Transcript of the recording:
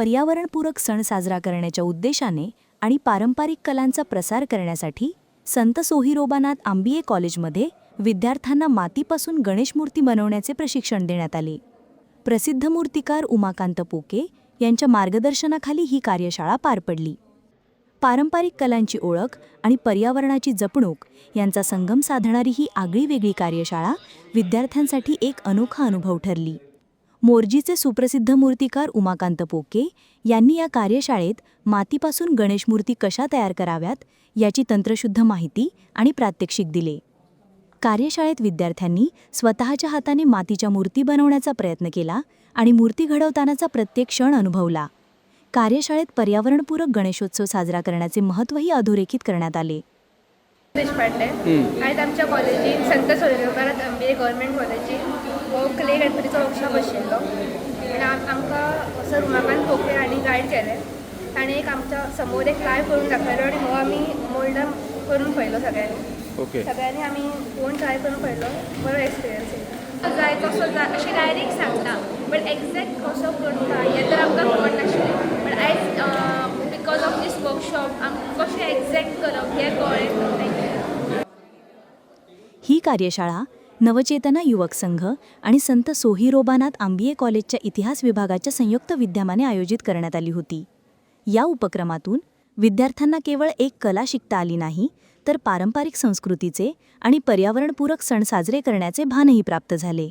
पर्यावरणपूरक सण साजरा करण्याच्या उद्देशाने आणि पारंपरिक कलांचा प्रसार करण्यासाठी संत सोहिरोबानाथ आंबिये कॉलेजमध्ये विद्यार्थ्यांना मातीपासून गणेश मूर्ती बनवण्याचे प्रशिक्षण देण्यात आले. प्रसिद्ध मूर्तिकार उमाकांत पोके यांच्या मार्गदर्शनाखाली ही कार्यशाळा पार पडली. पारंपरिक कलांची ओळख आणि पर्यावरणाची जपणूक यांचा संगम साधणारी ही आगळीवेगळी कार्यशाळा विद्यार्थ्यांसाठी एक अनोखा अनुभव ठरली. मोरजीचे सुप्रसिद्ध मूर्तिकार उमाकांत पोके यांनी या कार्यशाळेत मातीपासून गणेश मूर्ती कशा तयार कराव्यात याची तंत्रशुद्ध माहिती आणि प्रात्यक्षिक दिले. कार्यशाळेत विद्यार्थ्यांनी स्वतःच्या हाताने मातीच्या मूर्ती बनवण्याचा प्रयत्न केला आणि मूर्ती घडवतानाचा प्रत्येक क्षण अनुभवला. कार्यशाळेत पर्यावरणपूरक गणेशोत्सव साजरा करण्याचे महत्त्वही अधोरेखित करण्यात आले. देशपांडे आयज आमच्या कॉलेजीन संत सोयरेकर आंबे गव्हर्मेंट कॉलेजीन क्ले गणपतीचो वर्कशॉप आशिल्लो आनी आम- आमकां सर उमाकांत पोके हांणी गायड केलें. ताणें एक आमच्यासमोर एक लायव करून दाखयलो आनी हो आमी मोल्ड करून पळयलो सगळ्यांनी. ओके. सगळ्यांनी आमी फोन ट्राय करून पळयलो बरो एक्सपिरियन्स येयलो जाय तसो जाय अशें डायरेक्ट सांगता बट एक्झॅक्ट कसो करता हें तर आमकां खबर नाशिल्लें. बट आयज बिकॉज ऑफ दीस वर्कशॉप आमकां कशें एक्झॅक्ट करप हें कळ्ळें ही कार्यशाळा नवचेतना युवक संघ आणि संत सोहिरोबानाथ आंबिये कॉलेजच्या इतिहास विभागाच्या संयुक्त विद्यमाने आयोजित करण्यात आली होती. या उपक्रमातून विद्यार्थ्यांना केवळ एक कला शिकता आली नाही तर पारंपरिक संस्कृतीचे आणि पर्यावरणपूरक सण साजरे करण्याचे भानही प्राप्त झाले.